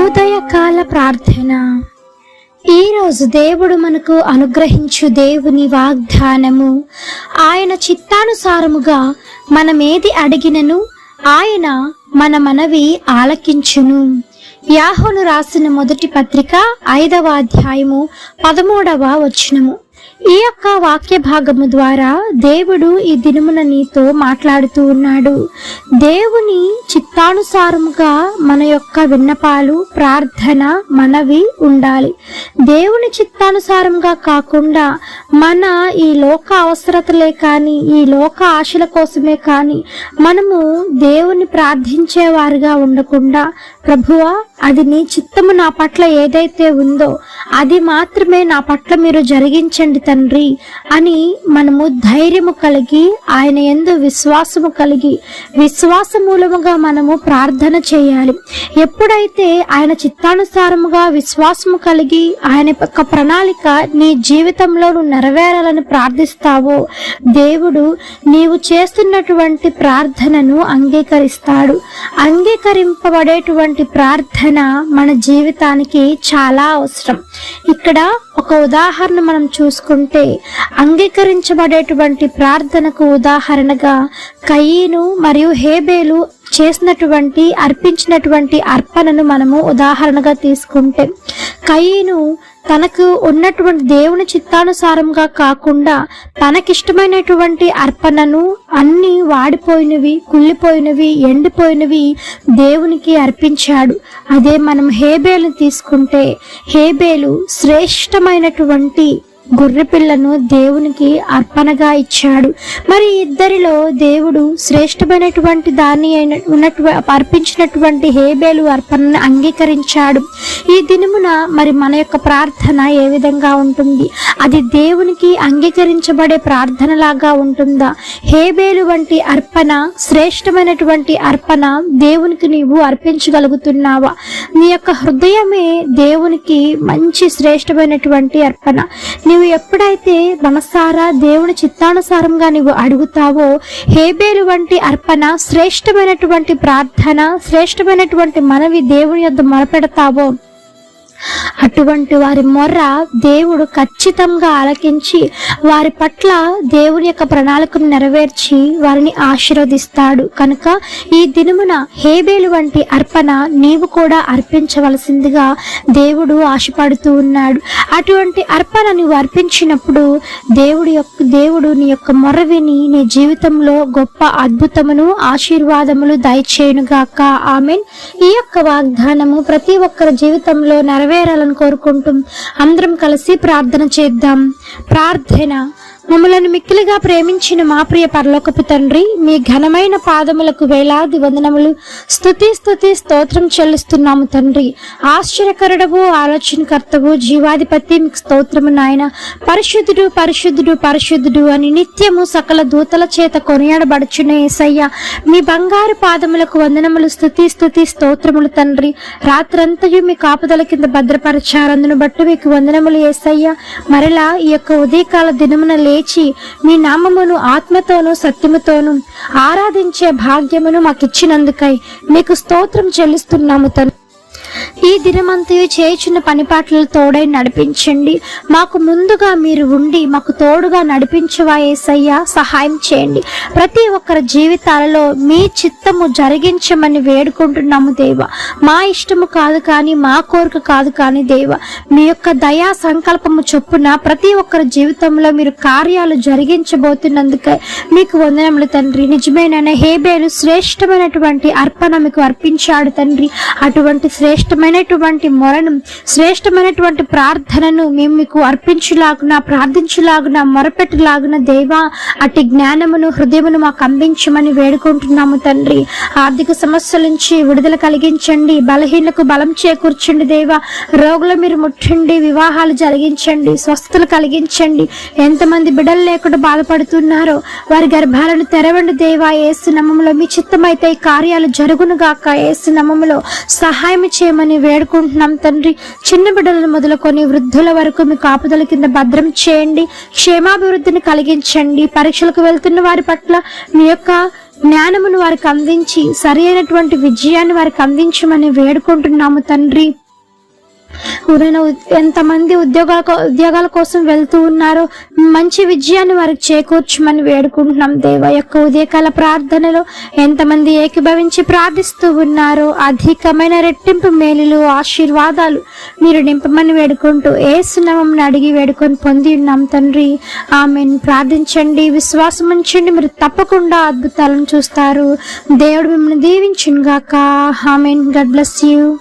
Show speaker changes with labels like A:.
A: ఉదయకాల ప్రార్థన. ఈరోజు దేవుడు మనకు అనుగ్రహించు దేవుని వాగ్దానము. ఆయన చిత్తానుసారముగా మనమేది అడిగినను ఆయన మన మనవి ఆలకించును. యాహోను రాసిన మొదటి పత్రిక ఐదవ అధ్యాయము పదమూడవ వచనము. ఈ యొక్క వాక్య భాగము ద్వారా దేవుడు ఈ దినమున నీతో మాట్లాడుతూ ఉన్నాడు. దేవుని చిత్తానుసారముగా మన యొక్క విన్నపాలు ప్రార్థన మనవి ఉండాలి. దేవుని చిత్తానుసారంగా కాకుండా మన ఈ లోక అవసరతలే కానీ ఈ లోక ఆశల కోసమే కానీ మనము దేవుని ప్రార్థించేవారుగా ఉండకుండా ప్రభువా అది నీ చిత్తము నా పట్ల ఏదైతే ఉందో అది మాత్రమే నా పట్ల మీరు జరిగించండి తండ్రి అని మనము ధైర్యము కలిగి ఆయన ఎందు విశ్వాసము కలిగి విశ్వాస మూలముగా మనము ప్రార్థన చేయాలి. ఎప్పుడైతే ఆయన చిత్తానుసారముగా విశ్వాసము కలిగి ఆయన యొక్క ప్రణాళిక నీ జీవితంలో నువ్వు నెరవేరాలని ప్రార్థిస్తావో దేవుడు నీవు చేస్తున్నటువంటి ప్రార్థనను అంగీకరిస్తాడు. అంగీకరింపబడేటువంటి ప్రార్థన మన జీవితానికి చాలా అవసరం. ఇక్కడ ఒక ఉదాహరణ మనం చూసుకుంటే అంగీకరించబడేటువంటి ప్రార్థనకు ఉదాహరణగా కయ్యను మరియు హేబేలు చేసినటువంటి అర్పించినటువంటి అర్పణను మనము ఉదాహరణగా తీసుకుంటే కయ్యను తనకు ఉన్నటువంటి దేవుని చిత్తానుసారంగా కాకుండా తనకిష్టమైనటువంటి అర్పణను అన్నీ వాడిపోయినవి కుళ్ళిపోయినవి ఎండిపోయినవి దేవునికి అర్పించాడు. అదే మనం హేబేలు తీసుకుంటే హేబేలు శ్రేష్టమైనటువంటి గొర్రెపిల్లను దేవునికి అర్పణగా ఇచ్చాడు. మరి ఇద్దరిలో దేవుడు శ్రేష్టమైనటువంటి దాన్ని అయిన ఉన్నటు అర్పించినటువంటి హేబేలు అర్పణను అంగీకరించాడు. ఈ దినమున మరి మన యొక్క ప్రార్థన ఏ విధంగా ఉంటుంది? అది దేవునికి అంగీకరించబడే ప్రార్థనలాగా ఉంటుందా? హేబేలు వంటి అర్పణ శ్రేష్టమైనటువంటి అర్పణ దేవునికి నీవు అర్పించగలుగుతున్నావా? నీ యొక్క హృదయమే దేవునికి మంచి శ్రేష్టమైనటువంటి అర్పణ. నీవు ఎప్పుడైతే మనసారా దేవుని చిత్తానుసారంగా నీవు అడుగుతావో హేబేలు వంటి అర్పణ శ్రేష్టమైనటువంటి ప్రార్థన శ్రేష్టమైనటువంటి మనవి దేవుని యొద్ద మొరపెడతావో అటువంటి వారి మొర్ర దేవుడు ఖచ్చితంగా ఆలకించి వారి పట్ల దేవుని యొక్క ప్రణాళికను నెరవేర్చి వారిని ఆశీర్వదిస్తాడు. కనుక ఈ దినమున హేబేలు వంటి అర్పణ నీవు కూడా అర్పించవలసిందిగా దేవుడు ఆశపడుతూ ఉన్నాడు. అటువంటి అర్పణ నువ్వు అర్పించినప్పుడు దేవుడి యొక్క దేవుడు నీ యొక్క మొర్ర విని నీ జీవితంలో గొప్ప అద్భుతమును ఆశీర్వాదములు దయచేయునుగాక. ఆమెన్. ఈ యొక్క వాగ్దానము ప్రతి ఒక్కరి జీవితంలో నెరవేరాలని కోరుకుంటూ. అందరం కలిసి ప్రార్థన చేద్దాం. ప్రార్థన. మమ్మలను మిక్కిలిగా ప్రేమించిన మా ప్రియ పరలోకపు తండ్రి మీ ఘనమైన పాదములకు వేలాది వందనములు. స్తుతి స్థుతి స్తోత్రం చెల్లిస్తున్నాము తండ్రి. ఆశ్చర్యకరుడవు ఆలోచనకర్తవు జీవాధిపతి మీకు స్తోత్రము నాయన. పరిశుద్ధుడు పరిశుద్ధుడు పరిశుద్ధుడు అని నిత్యము సకల దూతల చేత కొనియాడబడుచున్న ఏసయ్య. మీ బంగారు పాదములకు వందనములు స్థుతి స్థుతి స్తోత్రములు తండ్రి. రాత్రంతయు మీ కాపుదల కింద భద్రపరచారందును బట్టి మీకు వందనములు ఏసయ్య. మరలా ఈ యొక్క ఉదయకాల దినమున లేచి మీ నామమును ఆత్మతోనూ సత్యముతోనూ ఆరాధించే భాగ్యమును మాకిచ్చినందుకై మీకు స్తోత్రం చెల్లిస్తున్నాము తను ఈ దినమంతయు చేయుచున్న పనిపాట్ల తోడై నడిపించండి. మాకు ముందుగా మీరు ఉండి మాకు తోడుగా నడిపించవా ఏసయ్యా సహాయం చేయండి. ప్రతి ఒక్కరి జీవితాలలో మీ చిత్తము జరిగించమని వేడుకుంటున్నాము దేవ. మా ఇష్టము కాదు కానీ మా కోరిక కాదు కానీ దేవ. మీ యొక్క దయా సంకల్పము చొప్పున ప్రతి ఒక్కరి జీవితంలో మీరు కార్యాలు జరిగించబోతున్నందుకే మీకు వందనములు తండ్రి. నిజమైన హేబేలు శ్రేష్టమైనటువంటి అర్పణ మీకు అర్పించాడు తండ్రి. అటువంటి శ్రేష్టమైనటువంటి మొరను శ్రేష్టమైనటువంటి ప్రార్థనను మేము మీకు అర్పించులాగున ప్రార్థించులాగున మొరపెట్టులాగున దేవా అట్టి జ్ఞానమును హృదయమును మాకు అందించమని వేడుకుంటున్నాము తండ్రి. ఆర్థిక సమస్యల నుంచి విడుదల కలిగించండి బలహీనకు బలం చేకూర్చండి దేవా. రోగులు మీరు ముట్టండి వివాహాలు జరిగించండి స్వస్థతలు కలిగించండి. ఎంతమంది బిడ్డలు లేకుండా బాధపడుతున్నారో వారి గర్భాలను తెరవండి దేవా. ఏసు నమ్మంలో మీ చిత్తమైతే కార్యాలు జరుగునుగాక. ఏసు నమ్మంలో సహాయం చేయమని వేడుకుంటున్నాం తండ్రి. చిన్న బిడ్డలను మొదలుకొని వృద్ధుల వరకు మీ కాపుదల కింద భద్రం చేయండి. క్షేమాభివృద్ధిని కలిగించండి. పరీక్షలకు వెళ్తున్న వారి పట్ల మీ యొక్క జ్ఞానమును వారికి అందించి సరి అయినటువంటి విజయాన్ని వారికి అందించమని వేడుకుంటున్నాము తండ్రి. ఎవరైనా ఎంతమంది ఉద్యోగాల ఉద్యోగాల కోసం వెళ్తూ ఉన్నారో మంచి విజయాన్ని వారికి చేకూర్చమని వేడుకుంటున్నాం. దేవ యొక్క ఉదయకాల ప్రార్థనలో ఎంతమంది ఏకీభవించి ప్రార్థిస్తూ ఉన్నారో అధికమైన రెట్టింపు మేలులు ఆశీర్వాదాలు మీరు నింపమని వేడుకుంటూ ఏ సునమం అడిగి వేడుకొని పొంది ఉన్నాం తండ్రి. ఆమెను. ప్రార్థించండి విశ్వాసం ఉంచండి మీరు తప్పకుండా అద్భుతాలను చూస్తారు. దేవుడు మిమ్మల్ని దీవించుగాక ఆమెన్. God bless you.